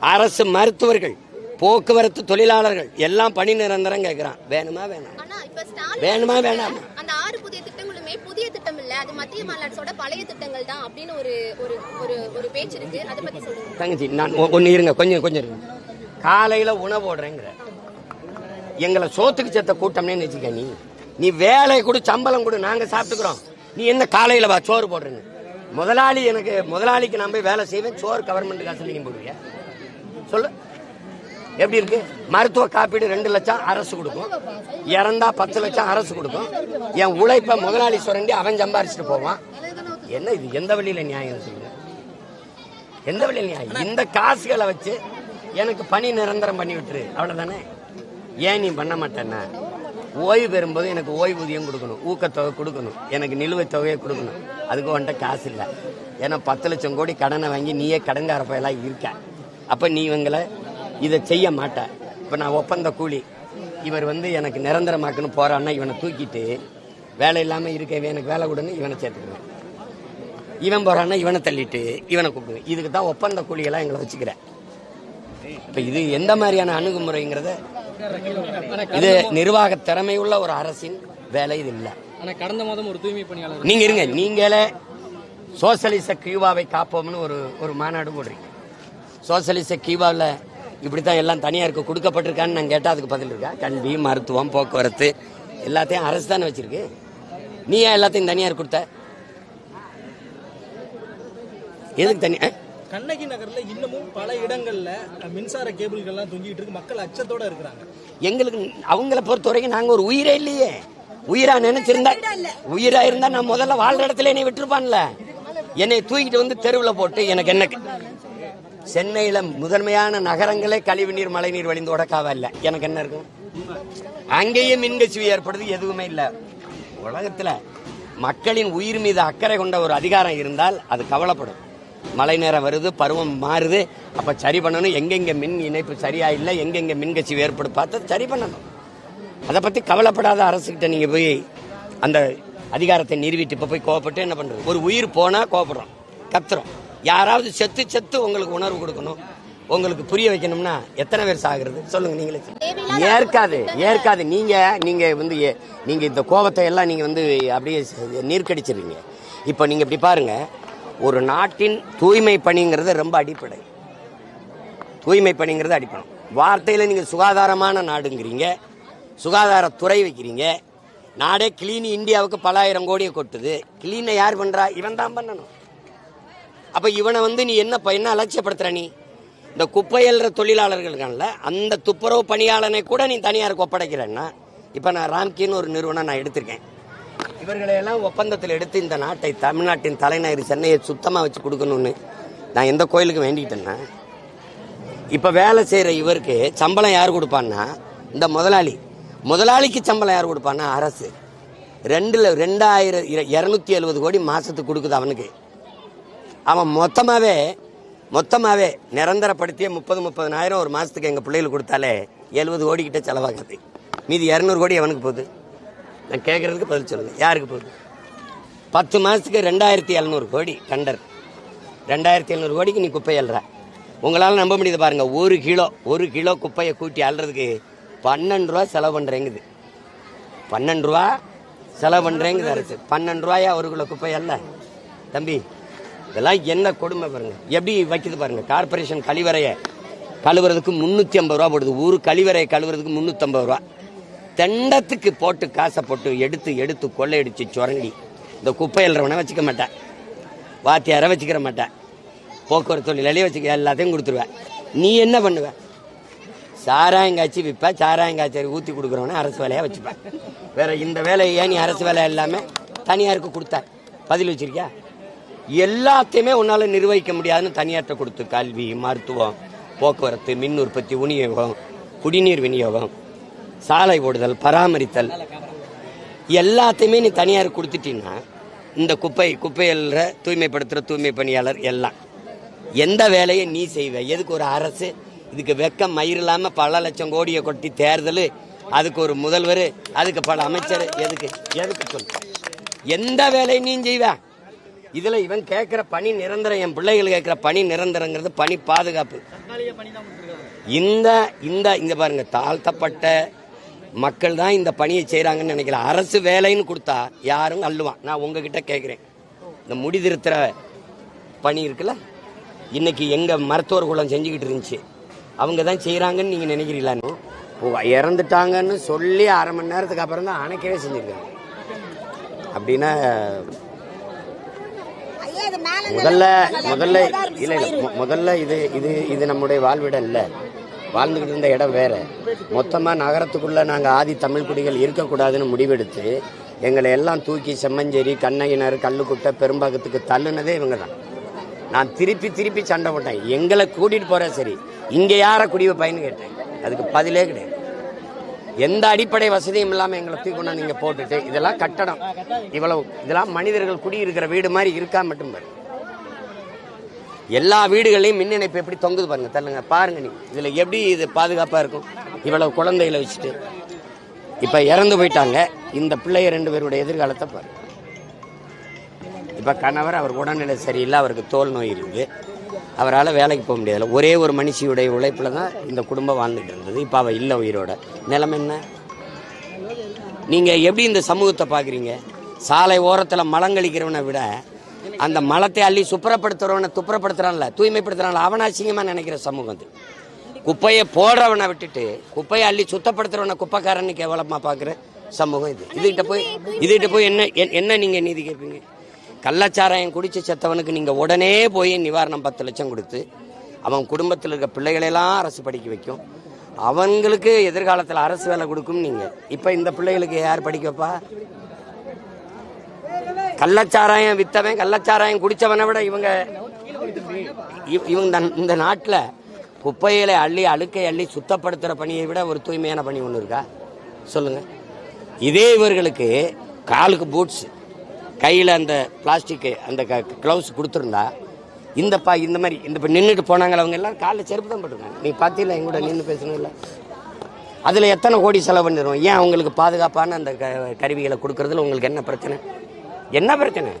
அரசு மருத்துவர்கள் போக்குவரத்து தொழிலாளர்கள் எல்லாம் பணி நிரந்தரம் கேட்கிறான். வேணுமா வேணாம்? வேணுமா வேணாமா? அந்த ஆறு புதிய திட்டங்களுமே புதிய திட்டம் இல்ல. அது மத்திய மாநில அரசோட பழைய திட்டங்கள் தான் அப்படின்னு ஒரு ஒரு ஒரு ஒரு பேச்சு இருக்கு. அதை பத்தி சொல்லுங்க. தங்கச்சி நான் ஒ- ஒண்ணு இருங்க. கொஞ்சம் கொஞ்சம் இருங்க. காலையில உணவு போடுறேங்கிற. எங்களை சோத்துக்கு செத்த கூட்டம்னே வச்சுக்க நீ. நீ வேலை கொடு சம்பளம் கொடு நாங்க சாப்பிட்டுக்கிறோம். நீ என்ன காலையில வா சோறு போடுறேங்க முதலாளி எனக்கு முதலாளிக்கு நான் போய் வேலை செய்வேன். சோறு கவர்மெண்ட் காசுல நீங்க போடுவீங்க சொல்லு. எப்படி இருக்கு? மருத்துவ காப்பீடு ரெண்டு லட்சம் அரசு கொடுக்கும். இறந்தா பத்து லட்சம் அரசு கொடுக்கும். என் உழைப்ப முதலாளி சுரண்டி அவன் சம்பாரிச்சுட்டு போவான். என்ன இது? எந்த வழியில நியாயம் சொல்லுங்க எந்த வழியில் நியாயம்? இந்த காசுகளை வச்சு எனக்கு பணி நிரந்தரம் பண்ணி விட்டுரு. அவ்வளவுதானே? ஏன் நீ பண்ண மாட்டேன்னா? ஓய்வு பெறும்போது எனக்கு ஓய்வூதியம் கொடுக்கணும். ஊக்கத்தொகை கொடுக்கணும். எனக்கு நிலுவைத் தொகையை கொடுக்கணும். அதுக்கு வந்துட்ட காசு இல்லை. ஏன்னா பத்து லட்சம் கோடி கடனை வாங்கி நீயே கடன்கார பயலாக இருக்க. அப்போ நீ இவங்களை இதை செய்ய மாட்ட. இப்போ நான் ஒப்பந்த கூலி. இவர் வந்து எனக்கு நிரந்தரமாக்குன்னு போறான்னா இவனை தூக்கிட்டு வேலை இல்லாமல் இருக்க எனக்கு வேலை கொடுன்னு இவனை சேர்த்துக்குவேன். இவன் போறான்னா இவனை தள்ளிட்டு இவனை கூப்பிடுவேன். இதுக்கு தான் ஒப்பந்த கூலியெல்லாம் எங்களை வச்சுக்கிறேன் இப்ப இது எந்த மாதிரியான அணுகுமுறைங்கிறத இது நிர்வாக திறமையுள்ள ஒரு அரசின் வேலை இது இல்லை. ஆனா கடந்த மாதம் ஒரு தூய்மை பணியாளர் நீங்க இருங்க. நீங்களே சோசலிச கியூபாவை காப்போம்னு ஒரு ஒரு மாநாடு போடுறீங்க. சோசலிச கியூபாவில் இப்படித்தான் எல்லாம் தனியாருக்கு கொடுக்கப்பட்டிருக்கான்னு நான் கேட்டால் அதுக்கு பதில் இருக்கா? கல்வி மருத்துவம் போக்குவரத்து எல்லாத்தையும் அரசு தானே வச்சிருக்கு? நீ ஏன் எல்லாத்தையும் தனியார் கொடுத்த? எதுக்கு தனி ஆ? கண்ணகி நகர்ல இன்னமும் பல இடங்கள்ல மின்சார கேபிள்கள்லாம் தொங்கிட்டு இருக்கு. மக்கள் அச்சத்தோட இருக்கிறாங்க. எங்களுக்கு அவங்கள பொறுத்த வரைக்கும் நாங்க ஒரு உயிரே இல்லையே. உயிரா நினைச்சிருந்தா உயிரா இருந்தா நான் முதல்ல வாழ்ற இடத்துல என்னை விட்டுருப்பான்ல. என்னை தூக்கிட்டு வந்து தெருவில் போட்டு எனக்கு என்ன சென்னையில முதன்மையான நகரங்களே கழிவுநீர் மழைநீர் வழிந்து காவல்ல எனக்கு என்ன இருக்கும்? அங்கேயே மின்கசிவு ஏற்படுது எதுவுமே இல்லை. உலகத்துல மக்களின் உயிர் மீது அக்கறை கொண்ட ஒரு அதிகாரம் இருந்தால் அது கவலைப்படும். மழை நேரம் வருது பருவம் மாறுது அப்ப சரி பண்ணணும். எங்கெங்க மின் இணைப்பு சரியா இல்லை எங்கெங்க மின்கசிவு ஏற்படும் பார்த்து சரி பண்ணணும். அதை பத்தி கவலைப்படாத அரசுகிட்ட நீங்க போய் அந்த அதிகாரத்தை நிறுவிட்டு இப்ப போய் கோவப்பட்டு என்ன பண்றது? ஒரு உயிர் போனா கோவப்படுறோம் கத்துறோம். யாராவது செத்து செத்து உங்களுக்கு உணர்வு கொடுக்கணும் உங்களுக்கு புரிய வைக்கணும்னா எத்தனை பேர் சாகுறது? சொல்லுங்க நீங்களே. ஏற்காது ஏற்காது. நீங்க நீங்க வந்து ஏ- நீங்க இந்த கோபத்தை எல்லாம் நீங்க வந்து அப்படியே நீர்க்கடிச்சிடுறீங்க. இப்போ நீங்க இப்படி பாருங்க ஒரு நாட்டின் தூய்மை பணிங்கிறது ரொம்ப அடிப்படை. தூய்மை பணிங்கிறது அடிப்படை. வார்த்தையில் நீங்கள் சுகாதாரமான நாடுங்கிறீங்க சுகாதாரத்துறை வைக்கிறீங்க நாடே கிளீன் இந்தியாவுக்கு பலாயிரம் கோடியை கொட்டுது. கிளீனை யார் பண்றா? இவன் தான் பண்ணணும். அப்போ இவனை வந்து நீ என்ன என்ன அலட்சியப்படுத்துற நீ? இந்த குப்பை எல்ற தொழிலாளர்களுக்கான அந்த துப்புரவு பணியாளனை கூட நீ தனியாருக்கு ஒப்படைக்கிறேன்னா இப்போ நான் ராம்கின்னு ஒரு நிறுவனம் நான் எடுத்திருக்கேன். இவர்களையெல்லாம் ஒப்பந்தத்தில் எடுத்து இந்த நாட்டை தமிழ்நாட்டின் தலைநகர் சென்னையை சுத்தமாக வச்சு கொடுக்கணும்னு நான் எந்த கோயிலுக்கு வேண்டிக்கிட்டேன்னா இப்போ வேலை செய்கிற இவருக்கு சம்பளம் யார் கொடுப்பான்னா இந்த முதலாளி. முதலாளிக்கு சம்பளம் யார் கொடுப்பான்னா அரசு. ரெண்டில் ரெண்டாயிரம் இரநூத்தி எழுபது கோடி மாதத்துக்கு கொடுக்குது அவனுக்கு. அவன் மொத்தமாகவே மொத்தமாகவே நிரந்தரப்படுத்திய முப்பது முப்பதனாயிரம் ஒரு மாதத்துக்கு எங்கள் பிள்ளைகளுக்கு கொடுத்தாலே எழுபது கோடிக்கிட்ட செலவாகுது. மீதி இரநூறு கோடி அவனுக்கு போகுது? நான் கேட்குறதுக்கு பதில் சொல்லுங்கள் யாருக்கு போகுது? பத்து மாதத்துக்கு ரெண்டாயிரத்தி எழுநூறு கோடி டண்டர் ரெண்டாயிரத்தி எழுநூறு கோடிக்கு நீ குப்பை அல்ற உங்களால் நம்ப முடியுது பாருங்கள் ஒரு கிலோ ஒரு கிலோ குப்பையை கூட்டி அல்றதுக்கு பன்னெண்டு ரூபா செலவு பண்ணுறேங்குது பன்னெண்டு ரூபா செலவு பண்ணுறேங்குது அரசு. பன்னெண்டு ரூபாயா ஒரு கிலோ குப்பை அல்ல தம்பி இதெல்லாம் என்ன கொடுமை பாருங்க. எப்படி வைக்குது பாருங்க. கார்பரேஷன் கழிவறையை கழுவுறதுக்கு முந்நூற்றி ஐம்பது ரூபா போடுது. ஊர் கழிவறையை கழுவுறதுக்கு முந்நூற்றம்பது ரூபா. தெண்டத்துக்கு போட்டு காசை போட்டு எடுத்து எடுத்து கொள்ளையடிச்சு சுரண்டி. இந்த குப்பை எழுறவனை வச்சுக்க மாட்டேன். வாத்தியாரை வச்சுக்கிற மாட்டேன். போக்குவரத்து தொழிலாளியே வச்சுக்க எல்லாத்தையும் கொடுத்துருவேன். நீ என்ன பண்ணுவ? சாராயங்காய்ச்சி விற்ப சாராயங்காய்ச்சி ஊற்றி கொடுக்குறவன அரசு வேலையாக வச்சுப்பேன் வேற இந்த வேலையை ஏன் நீ அரசு வேலை எல்லாமே தனியாருக்கு கொடுத்த? பதில் வச்சிருக்கியா? எல்லாத்தையுமே உன்னால் நிர்வகிக்க முடியாதுன்னு தனியார்கிட்ட கொடுத்து கல்வி மருத்துவம் போக்குவரத்து மின் உற்பத்தி விநியோகம் குடிநீர் விநியோகம் சாலை ஓடுதல் பராமரித்தல் எல்லாத்தையுமே நீ தனியார் கொடுத்துட்டீங்கன்னா இந்த குப்பை குப்பையில் தூய்மைப்படுத்துகிற தூய்மை பணியாளர் எல்லாம் எந்த வேலையை நீ செய்வ? எதுக்கு ஒரு அரசு? இதுக்கு வெக்கம் மயிர் இல்லாமல் பல லட்சம் கோடியை கொட்டி தேர்தல் அதுக்கு ஒரு முதல்வர் அதுக்கு பல அமைச்சர் எதுக்கு? எதுக்கு சொல்லு? எந்த வேலையை நீ செய்வ? இதுல இவன் கேட்கிற பணி நிரந்தரம் என் பிள்ளைகள் கேட்கிற பணி நிரந்தரங்கிறது பணி பாதுகாப்பு. இந்த இந்த இங்க பாருங்க தாழ்த்தப்பட்ட மக்கள் தான் இந்த பணியை செய்றாங்கன்னு நினைக்கல. அரசு வேலைன்னு கொடுத்தா யாரும் அள்ளுவான். நான் உங்ககிட்ட கேட்குறேன் இந்த முடி திருத்துற பணி இருக்குல்ல? இன்னைக்கு எங்க மருத்துவர் குலம் செஞ்சுக்கிட்டு இருந்துச்சு. அவங்க தான் செய்கிறாங்கன்னு நீங்கள் நினைக்கிறீங்களான்னு இறந்துட்டாங்கன்னு சொல்லி அரை மணி நேரத்துக்கு அப்புறம் தான் அணைக்கவே செஞ்சுருக்காங்க. அப்படின்னா முதல்ல முதல்ல இல்லை இல்லை இல்ல இல்ல முதல்ல இது இது இது நம்முடைய வாழ்விடம் இல்ல. வாழ்ந்துகிட்டு இருந்த இடம் வேற. மொத்தமா நகரத்துக்குள்ள நாங்க ஆதி தமிழ்குடிகள் இருக்கக்கூடாதுன்னு முடிவெடுத்து எங்களை எல்லாம் தூக்கி செம்மஞ்சேரி கண்ணகினர் கல்லுக்குட்டை பெரும்பாக்கத்துக்கு தள்ளுனதே இவங்க தான் நான் திருப்பி திருப்பி சண்டை போட்டேன். எங்களை கூட்டிட்டு போற சரி. இங்க யார குடிவ வைப்பாயின்னு கேட்டேன். அதுக்கு பதிலே கிடையாது. எந்த அடிப்படை வசதியும் இல்லாமல் எங்களை தூக்கி கொண்டாந்து இங்க போட்டுட்டு இதெல்லாம் கட்டடம். இவ்வளவு இதெல்லாம் மனிதர்கள் குடியிருக்கிற வீடு மாதிரி இருக்கா மட்டும் பாரு. எல்லா வீடுகளையும் மின் இணைப்பு எப்படி தொங்குது பாருங்க தள்ளுங்க பாருங்க நீ இதுல எப்படி இது பாதுகாப்பா இருக்கும்? இவ்வளவு குழந்தைகளை வச்சுட்டு. இப்ப இறந்து போயிட்டாங்க. இந்த பிள்ளைய ரெண்டு பேருடைய எதிர்காலத்தை பாருங்க. இப்ப கணவர் அவர் உடல்நிலை சரியில்லை அவருக்கு தோல் நோய் இருக்குது அவரால் வேலைக்கு போக முடியாதுல ஒரே ஒரு மனுஷியுடைய உழைப்பில் தான் இந்த குடும்பம் வாழ்ந்துட்டு இருந்தது. இப்போ அவள் இல்லை உயிரோட. நிலம் என்ன? நீங்கள் எப்படி இந்த சமூகத்தை பார்க்குறீங்க சாலை ஓரத்தில் மலங்கழிக்கிறவனை விட அந்த மலத்தை அள்ளி சுப்பரப்படுத்துறவனை துப்புரப்படுத்துறான்ல தூய்மைப்படுத்துறான்ல அவன அசிங்கமா நினைக்கிற சமூகம் அது. குப்பையை போடுறவனை விட்டுட்டு குப்பையை அள்ளி சுத்தப்படுத்துறவனை குப்பைக்காரன்னு கேவலமா பாக்குற சமூகம் இது. இதுகிட்ட போய் இதுகிட்ட போய் என்ன என்- என்ன நீங்க நீதி கேட்பீங்க? கள்ளச்சாராயம் குடிச்சு செத்தவனுக்கு நீங்க உடனே போய் நிவாரணம் பத்து லட்சம் கொடுத்து அவன் குடும்பத்தில் இருக்க பிள்ளைகளெல்லாம் அரசு படிக்க வைக்கும். அவங்களுக்கு எதிர்காலத்தில் அரசு வேலை கொடுக்கும் நீங்க. இப்ப இந்த பிள்ளைகளுக்கு யார் படிக்க வைப்பா? கள்ளச்சாராயம் வித்தவன் கள்ளச்சாராயம் குடிச்சவனை விட இவங்க இவங்க இந்த- நாட்டில் குப்பைகளை அள்ளி அழுக்கை அள்ளி சுத்தப்படுத்துகிற பணியை விட ஒரு தூய்மையான பணி ஒன்று இருக்கா? சொல்லுங்க. இதே இவர்களுக்கு காலுக்கு பூட்ஸ் கையில் அந்த பிளாஸ்டிக்கு அந்த க்ளவுஸ் கொடுத்துருந்தா இந்த பா இந்த மாதிரி இந்த இப்போ நின்றுட்டு போனாங்களே அவங்க எல்லாம் காலில் செருப்பு தான் போட்டுருக்காங்க. நீ பார்த்தீங்களா எங்க கூட நின்று பேசணும்ல அதில் எத்தனை கோடி செலவு பண்ணிடுவோம் ஏன் அவங்களுக்கு பாதுகாப்பான அந்த க- கருவிகளை கொடுக்குறதுல உங்களுக்கு என்ன பிரச்சனை? என்ன பிரச்சனை?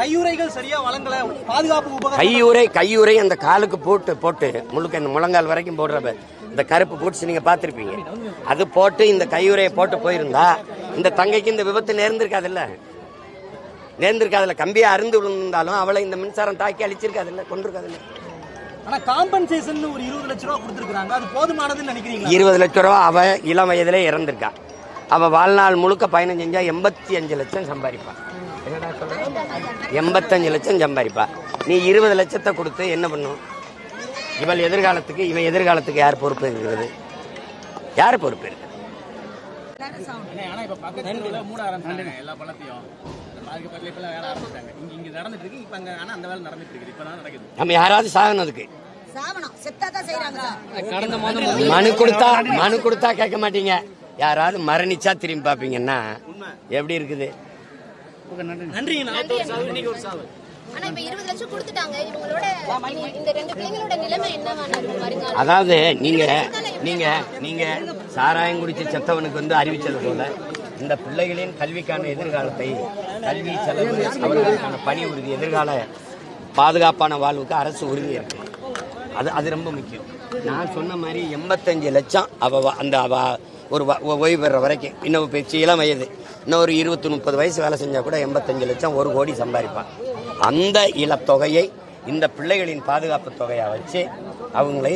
கையுறைகள் சரியா வழங்கல. பாதுகாப்பு கையுறை கையுறை அந்த காலுக்கு போட்டு போட்டு முழுக்க இந்த முழங்கால் வரைக்கும் போடுற இந்த கருப்பு பூட்ஸ் நீங்க பார்த்திருப்பீங்க. அது போட்டு இந்த கையுறையை போட்டு போயிருந்தா இந்த தங்கைக்கு இந்த விபத்து நேர்ந்திருக்காதுல்ல? நேர்ந்திருக்காதுல்ல. கம்பியா அருந்து விழுந்தாலும் அவளை இந்த மின்சாரம் தாக்கி அழிச்சிருக்காதுல்ல? கொண்டிருக்காதுல்ல ஆனா காம்பன்சேஷன் ஒரு இருபது லட்ச ரூபா கொடுத்துருக்காங்க அது போதுமானதுன்னு நினைக்கிறீங்களா? இருபது லட்ச ரூபா அவ இளம் வயதிலே இறந்திருக்கா. அவ வாழ்நாள் முழுக்க பயணம் செஞ்சா எண்பத்தி அஞ்சு லட்சம் சம்பாதிப்பா. என்னடா சொல்ற? எண்பத்தஞ்சு லட்சம் சம்பாதிப்பா. நீ இருபது லட்சத்தை கொடுத்து என்ன பண்ணும் இவள் எதிர்காலத்துக்கு இவன் எதிர்காலத்துக்கு யார் பொறுப்பு இருக்கிறது? யார் பொறுப்பு இருக்கு நம்ம யாராவது சாகனதுக்கு மனு கொடுத்தா மனு கொடுத்தா கேட்க மாட்டீங்க. யாராவது மரணிச்சா திரும்பி பார்ப்பீங்கன்னா எப்படி இருக்குது? நன்றிங்கண்ணா இன்னைக்கு ஒரு சாவு. ஆனா இப்ப இருபது லட்சம் கொடுத்துட்டாங்க. இவங்களோட இனி இந்த ரெண்டு பிள்ளைங்களோட நிலைமை என்னவான இருக்கும் வருங்காலம் அதாவது நீங்க நீங்க நீங்க சாராயம் குடிச்ச செத்தவனுக்கு வந்து அறிவிச்சது போல இந்த பிள்ளைகளின் கல்விக்கான எதிர்காலத்தை கல்வி செலவு அவர்களுக்கான பணி உறுதி எதிர்கால பாதுகாப்பான வாழ்வுக்கு அரசு உறுதி இருக்கு. அது அது ரொம்ப முக்கியம். நான் சொன்ன மாதிரி எண்பத்தஞ்சு லட்சம் அவ அந்த அவ ஒரு ஓய்வு பெற வரைக்கும். இன்னும் பேச்சு இளம் வயது. இன்னும் ஒரு இருபத்தி முப்பது வயசு வேலை செஞ்சா கூட எண்பத்தஞ்சு லட்சம் ஒரு கோடி சம்பாதிப்பான். அந்த இலத்தொகையை இந்த பிள்ளைகளின் பாதுகாப்பு தொகையா வச்சு அவங்களை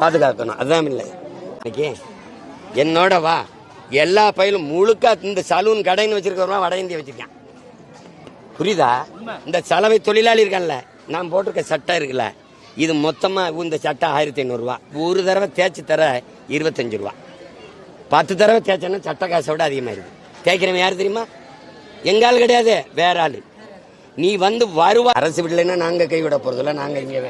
பாதுகாக்கணும். அதுதான் இல்லை. இன்னைக்கு என்னோட வா எல்லா பயிலும் முழுக்க இந்த சலூன் கடைன்னு வச்சிருக்கிறவங்க வட இந்தியா வச்சிருக்கான். புரியுதா? இந்த சலவை தொழிலாளி இருக்கான்ல நான் போட்டிருக்க சட்டை இருக்குல்ல இது மொத்தமா இந்த சட்டை ஆயிரத்தி ஐநூறுரூவா ஒரு தடவை தேய்ச்சி தர இருபத்தஞ்சு ரூபா. பத்து தடவை தேய்ச்சேன்னா சட்ட காசை விட அதிகமாக இருக்கு தேய்க்கிறவன் யார் தெரியுமா? எங்கால் கிடையாது வேற ஆள். நீ வந்து வருவா. அரசு விடலைன்னா நாங்கள் கைவிட போகிறதில்ல நாங்கள் இங்கே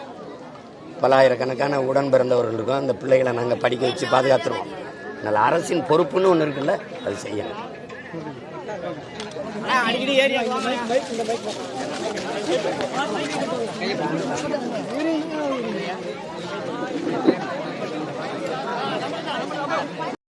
பலாயிரக்கணக்கான உடன் பிறந்தவர்கள் இருக்கோம். அந்த பிள்ளைகளை நாங்கள் படிக்க வச்சு பாதுகாத்துருவோம். அதனால் அரசின் பொறுப்புன்னு ஒன்று இருக்குல்ல அது செய்யணும். அடிக்கடி